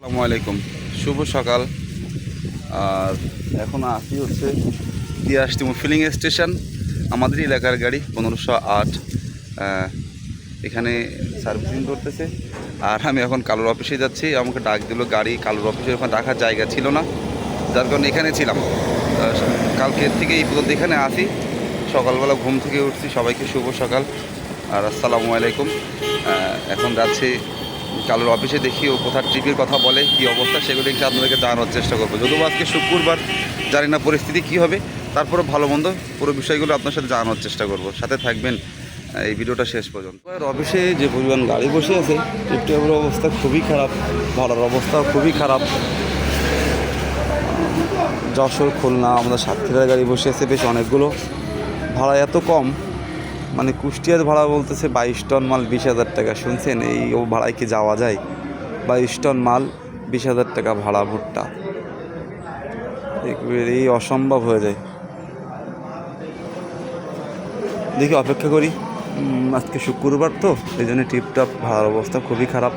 আসসালামু আলাইকুম। শুভ সকাল। আর এখন আসি হচ্ছে তিমুর ফিলিং স্টেশন আমাদের এলাকার গাড়ি পনেরোশো আট। এখানে সার্ভিসিং করতেছে। আর আমি এখন কালোর অফিসে যাচ্ছি। আমাকে ডাক দিল গাড়ি কালোর অফিসে ওখানে রাখার জায়গা ছিল না, যার কারণে এখানে ছিলাম। কালকের থেকে এই পর্যন্ত এখানে আসি। সকালবেলা ঘুম থেকে উঠছি। সবাইকে শুভ সকাল। আর আসসালামু আলাইকুম। এখন যাচ্ছি কালোর অফিসে দেখি ও কোথার ট্রিপের কথা বলে, কি অবস্থা সেগুলো একটু আপনাদেরকে জানানোর চেষ্টা করব। যদিও আজকে শুক্রবার, জানি না পরিস্থিতি কি হবে তারপরে ভালো মন্দ পুরো বিষয়গুলো আপনার সাথে জানানোর চেষ্টা করব। সাথে থাকবেন, এই ভিডিওটা শেষ পর্যন্ত। অফিসে যে পরিমাণ গাড়ি বসে আছে ট্রিপটের অবস্থা খুবই খারাপ, ভাড়ার অবস্থাও খুবই খারাপ। যশোর, খুলনা, আমাদের সাতক্ষীরার গাড়ি বসে আছে বেশ অনেকগুলো। ভাড়া এত কম মানে কুষ্টিয়ার ভাড়া বলতেছে বাইশ টন মাল বিশ হাজার টাকা। শুনছেন? এই ও ভাড়ায় কি যাওয়া যায়? বাইশ টন মাল বিশ হাজার টাকা ভাড়া ভুট্টা। এই অসম্ভব হয়ে যায়। দেখি অপেক্ষা করি। আজকে শুক্রবার তো, এই জন্য টিপটাপ ভাড়ার অবস্থা খুবই খারাপ।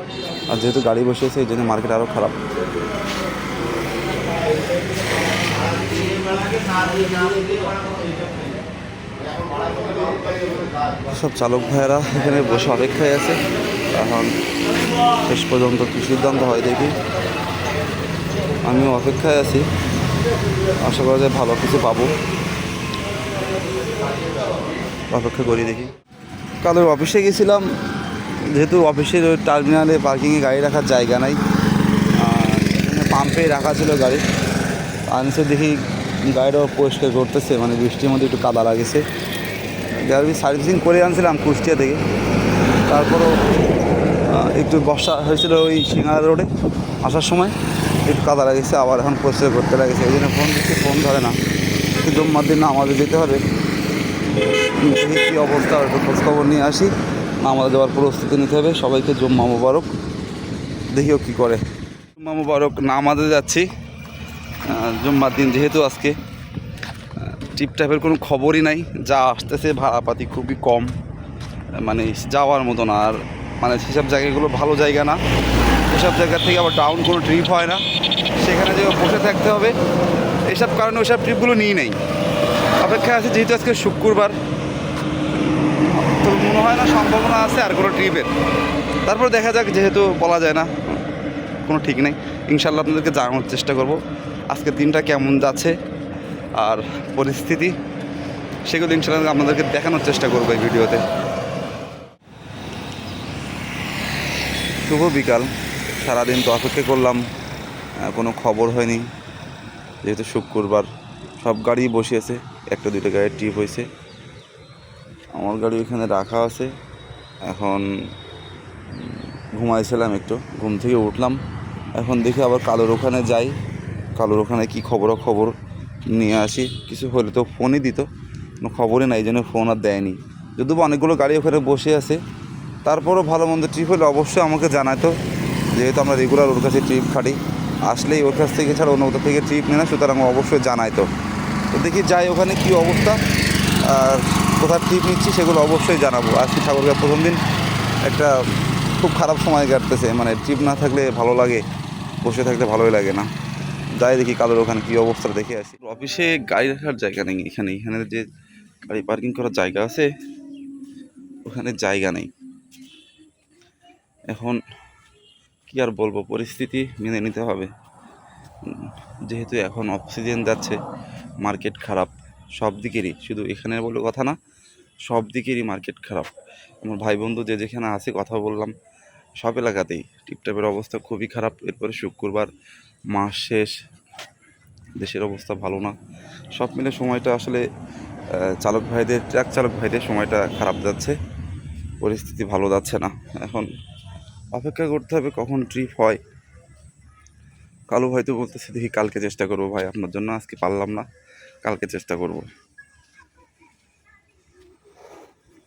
আর যেহেতু গাড়ি বসেছে এই জন্য মার্কেট আরও খারাপ। সব চালক ভাইয়েরা এখানে বসে অপেক্ষায় আছে। এখন শেষ পর্যন্ত কী সিদ্ধান্ত হয় দেখি। আমিও অপেক্ষায় আছি। আশা করা যায় ভালো কিছু পাবো। অপেক্ষা করি দেখি। কালের অফিসে গেছিলাম। যেহেতু অফিসের ওই টার্মিনালে পার্কিংয়ে গাড়ি রাখার জায়গা নাই। পাম্পে রাখা ছিল গাড়ি। আনসে দেখি গাড়িটাও পরিষ্কার করতেছে। মানে বৃষ্টির মধ্যে একটু কাদা লাগেছে। গাড়ি সার্ভিসিং করে আনছিলাম কুষ্টিয়া থেকে, তারপরও একটু বর্ষা হয়েছিল ওই সিঙ্গারা রোডে আসার সময়, একটু কাদা লাগেছে আবার এখন পরিষ্কার করতে লাগেছে এই জন্য ফোন দিচ্ছি, ফোন ধরে না। জম্মার দিন আমাদের যেতে হবে। দেখি কী অবস্থা, একটু খোঁজখবর নিয়ে আসি। আমাদের যাওয়ার প্রস্তুতি নিতে হবে, সবাইকে জম্মা মুবারক। দেখিও কী করে। জম্মা মুবারক না আমাদের যাচ্ছি জুম্মার দিন যেহেতু আজকে। টিপ টাইপের কোনো খবরই নাই। যা আসতেছে ভাড়াপাতি খুবই কম। মানে যাওয়ার মতো না আর মানে সেসব জায়গাগুলো ভালো জায়গা না। এসব জায়গা থেকে আবার ডাউন কোনো ট্রিপ হয় না। সেখানে যে বসে থাকতে হবে, এইসব কারণে ওইসব ট্রিপগুলো নিয়ে নেই। অপেক্ষা আছে, যেহেতু আজকে শুক্রবার, তো মনে হয় না সম্ভাবনা আছে আর কোনো ট্রিপের তারপর দেখা যাক, যেহেতু বলা যায় না, কোনো ঠিক নেই। ইনশাল্লাহ আপনাদেরকে জানানোর চেষ্টা করব। আজকে দিনটা কেমন যাচ্ছে আর পরিস্থিতি সেগুলো ইনশাল্লাহ আপনাদেরকে দেখানোর চেষ্টা করব এই ভিডিওতে। শুভ বিকাল। সারাদিন তো অপেক্ষা করলাম কোনো খবর হয়নি। যেহেতু শুক্রবার, সব গাড়ি বসে আছে একটা দুইটা গাড়ির ট্রিপ হয়েছে। আমার গাড়ি ওইখানে রাখা আছে। এখন ঘুমাইছিলাম একটু, ঘুম থেকে উঠলাম। এখন দেখি আবার কালোর ওখানে যাই। কালোর ওখানে কী খবর খবর নিয়ে আসি, কিছু হলে তো ফোনই দিত। কোনো খবরই নাই, এই জন্য ফোন আর দেয়নি। যদিও অনেকগুলো গাড়ি ওখানে বসে আছে। তারপরও ভালো মন্দ ট্রিপ হলে অবশ্যই আমাকে জানাতো। যেহেতু আমরা রেগুলার ওর কাছে ট্রিপ খাটি, আসলেই ওর কাছ থেকে ছাড়া অন্য কোথাও থেকে ট্রিপ নেয় না, সুতরাং অবশ্যই জানাইতো। তো দেখি যাই ওখানে কী অবস্থা, আর কোথায় ট্রিপ নিচ্ছি সেগুলো অবশ্যই জানাব। আজকে ঠাকুরগাঁ প্রথম দিন একটা খুব খারাপ সময় কাটতেছে মানে ট্রিপ না থাকলে ভালো লাগে, বসে থাকলে ভালোই লাগে না। যাই দেখি কালোর ওখানে কী অবস্থা দেখে আসি। অফিসে গাড়ি রাখার জায়গা নেই এখানে এখানে যে গাড়ি পার্কিং করার জায়গা আছে, ওখানে জায়গা নেই। এখন কি আর বলব, পরিস্থিতি মেনে নিতে হবে। যেহেতু এখন অক্সিজেন যাচ্ছে মার্কেট খারাপ, সব দিকেরই, শুধু এখানে বলে কথা না, সব দিকেরই মার্কেট খারাপ। আমার ভাই বন্ধু যে যেখানে আছে কথা বললাম, সব এলাকাতেই। টিপটাপের অবস্থা খুবই খারাপ, এরপরে শুক্রবার মাস শেষ, দেশের অবস্থা ভালো না। সব মিলে সময়টা আসলে চালক ভাইদের, ট্রাক চালক ভাইদের সময়টা খারাপ যাচ্ছে। পরিস্থিতি ভালো যাচ্ছে না। এখন অপেক্ষা করতে হবে কখন ট্রিপ হয়। কালো ভাই তো বলতেছে, দেখি কালকে চেষ্টা করব ভাই, আপনার জন্য আজকে পারলাম না। কালকে চেষ্টা করব।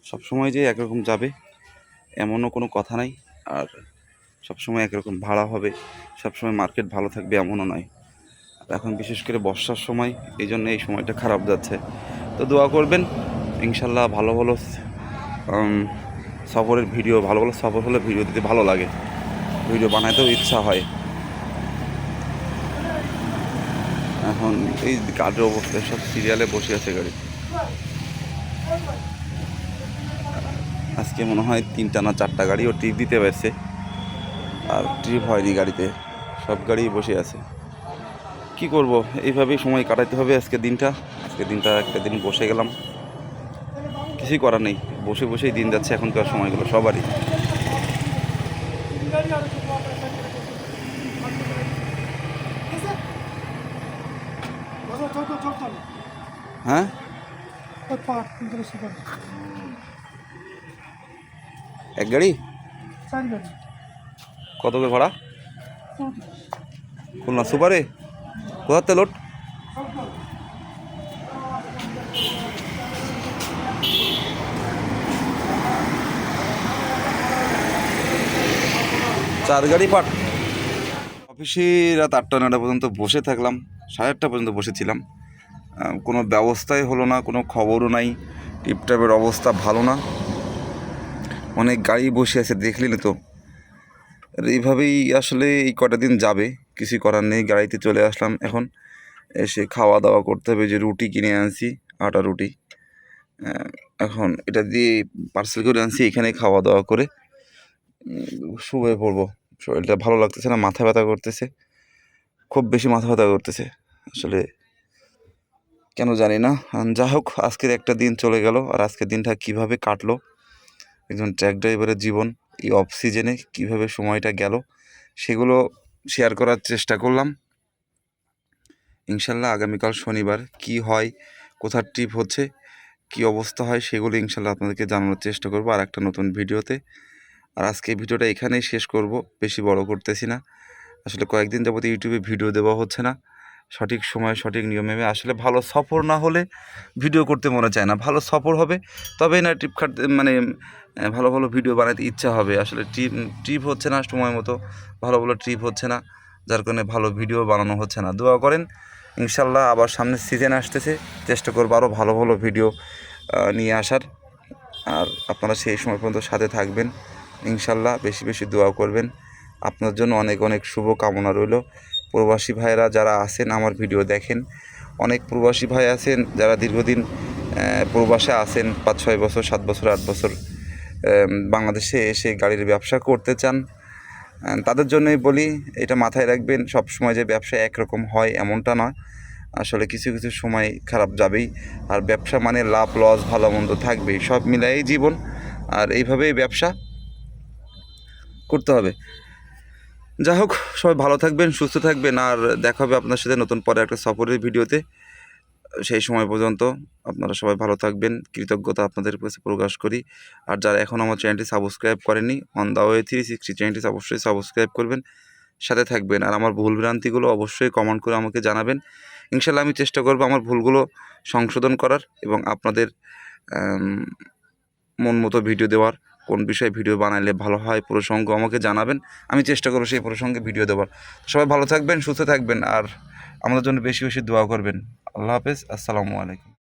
সব সময় যে একরকম যাবে, এমনও কোনো কথা নাই। আর সবসময় একরকম ভাড়া হবে, সবসময় মার্কেট ভালো থাকবে এমনও নয়। এখন বিশেষ করে বর্ষার সময় এই জন্য এই সময়টা খারাপ যাচ্ছে। তো দোয়া করবেন, ইনশাল্লাহ ভালো ভালো সফরের ভিডিও ভালো ভালো সফর হলে ভিডিও দিতে ভালো লাগে। ভিডিও বানাইতেও ইচ্ছা হয়। এখন এই গাড়ির অবস্থা, সব সিরিয়ালে বসে আছে গাড়ি। আজকে মনে হয় তিনটা না চারটা গাড়ি ও ট্রিপ দিতে পারছে। আর ট্রিপ হয়নি গাড়িতে। সব গাড়ি বসে আছে। কি করব? এইভাবেই সময় কাটাতে হবে আজকে দিনটা। আজকে দিনটা একটা দিন বসে গেলাম। কিছুই করার নেই। বসে বসেই দিন যাচ্ছে এখনকার সময়গুলো, সবারই। হ্যাঁ? এক গাড়ি? কত করে ভাড়া? খুলনা সুপারে কোথাতে লোড? চার গাড়ি পাট। অফিসে রাত আটটা নটা পর্যন্ত বসে থাকলাম, সাড়ে আটটা পর্যন্ত বসেছিলাম। কোনো ব্যবস্থাই হলো না, কোনো খবরও নাই, টিপটাপের অবস্থা ভালো না। অনেক গাড়ি বসে আছে দেখলি না তো। এইভাবেই আসলে এই কটা দিন যাবে কিছু করার নেই, গাড়িতে চলে আসলাম এখন। এসে খাওয়া দাওয়া করতে হবে, যে রুটি কিনে আনছি, আটা রুটি। এখন এটা দিয়ে পার্সেল করে আনছি এখানে খাওয়া দাওয়া করে শুয়ে পড়ব। শরীরটা ভালো লাগতেছে না, মাথা ব্যথা করতেছে। খুব বেশি মাথা ব্যথা করতেছে। আসলে কেন জানি না। যা হোক, আজকের একটা দিন চলে গেল, আর আজকের দিনটা কীভাবে কাটলো। একজন ট্র্যাক ড্রাইভারের জীবন। এই অফ সিজনে কীভাবে সময়টা গেল, সেগুলো শেয়ার করার চেষ্টা করলাম। ইনশাল্লাহ আগামীকাল শনিবার কি হয়, কোথার ট্রিপ হচ্ছে, কি অবস্থা হয়, সেগুলো ইনশাল্লাহ আপনাদেরকে জানানোর চেষ্টা করব আর একটা নতুন ভিডিওতে। আর আজকে ভিডিওটা এখানেই শেষ করব, বেশি বড় করতেছি না। আসলে কয়েকদিন যাবত ইউটিউবে ভিডিও দেওয়া হচ্ছে না। সঠিক সময়, সঠিক নিয়মে। আসলে ভালো সফর না হলে ভিডিও করতে মনে চায় না। ভালো সফর হবে, তবেই না ট্রিপ খাটতে মানে ভালো ভালো ভিডিও বানাতে ইচ্ছা হবে। আসলে ট্রিপ ট্রিপ হচ্ছে না সময় মতো, ভালো ভালো ট্রিপ হচ্ছে না, যার কারণে ভালো ভিডিও বানানো হচ্ছে না। দোয়া করেন ইনশাল্লাহ আবার সামনের সিজন আসতেছে, চেষ্টা করব আরও ভালো ভালো ভিডিও নিয়ে আসার। আর আপনারা সেই সময় পর্যন্ত সাথে থাকবেন। ইনশাল্লাহ বেশি বেশি দোয়া করবেন। আপনার জন্য অনেক অনেক শুভ কামনা রইল। প্রবাসী ভাইয়েরা যারা আছেন আমার ভিডিও দেখেন। অনেক প্রবাসী ভাই আছেন যারা দীর্ঘদিন প্রবাসে আছেন, পাঁচ, ছয় বছর, সাত বছর, আট বছর বাংলাদেশে এসে গাড়ির ব্যবসা করতে চান তাদের জন্যই বলি, এটা মাথায় রাখবেন সব সময় যে ব্যবসা একরকম হয় এমনটা নয় আসলে কিছু কিছু সময় খারাপ যাবেই, আর ব্যবসা মানে লাভ, লস, ভালো, মন্দ থাকবেই, সব মিলাই জীবন, আর এইভাবেই ব্যবসা করতে হবে। যাই হোক সবাই ভালো থাকবেন, সুস্থ থাকবেন, আর দেখা হবে আপনার সাথে নতুন পরে একটা সফরের ভিডিওতে। সেই সময় পর্যন্ত আপনারা সবাই ভালো থাকবেন, কৃতজ্ঞতা আপনাদের কাছে প্রকাশ করি। আর যারা এখন আমার চ্যানেলটি সাবস্ক্রাইব করেনি on the way three sixty চ্যানেলটি অবশ্যই সাবস্ক্রাইব করবেন, সাথে থাকবেন। আর আমার ভুল ভ্রান্তিগুলো অবশ্যই কমেন্ট করে আমাকে জানাবেন। ইনশাল্লাহ আমি চেষ্টা করব আমার ভুলগুলো সংশোধন করার এবং আপনাদের মন মতো ভিডিও দেওয়ার। কোন বিষয়ে ভিডিও বানাইলে ভালো হয়, প্রসঙ্গ আমাকে জানাবেন। আমি চেষ্টা করব সেই প্রসঙ্গে ভিডিও দেওয়ার সবাই ভালো থাকবেন, সুস্থ থাকবেন, আর আমাদের জন্য বেশি বেশি দোয়া করবেন। আল্লাহ হাফেজ, আসসালামু আলাইকুম।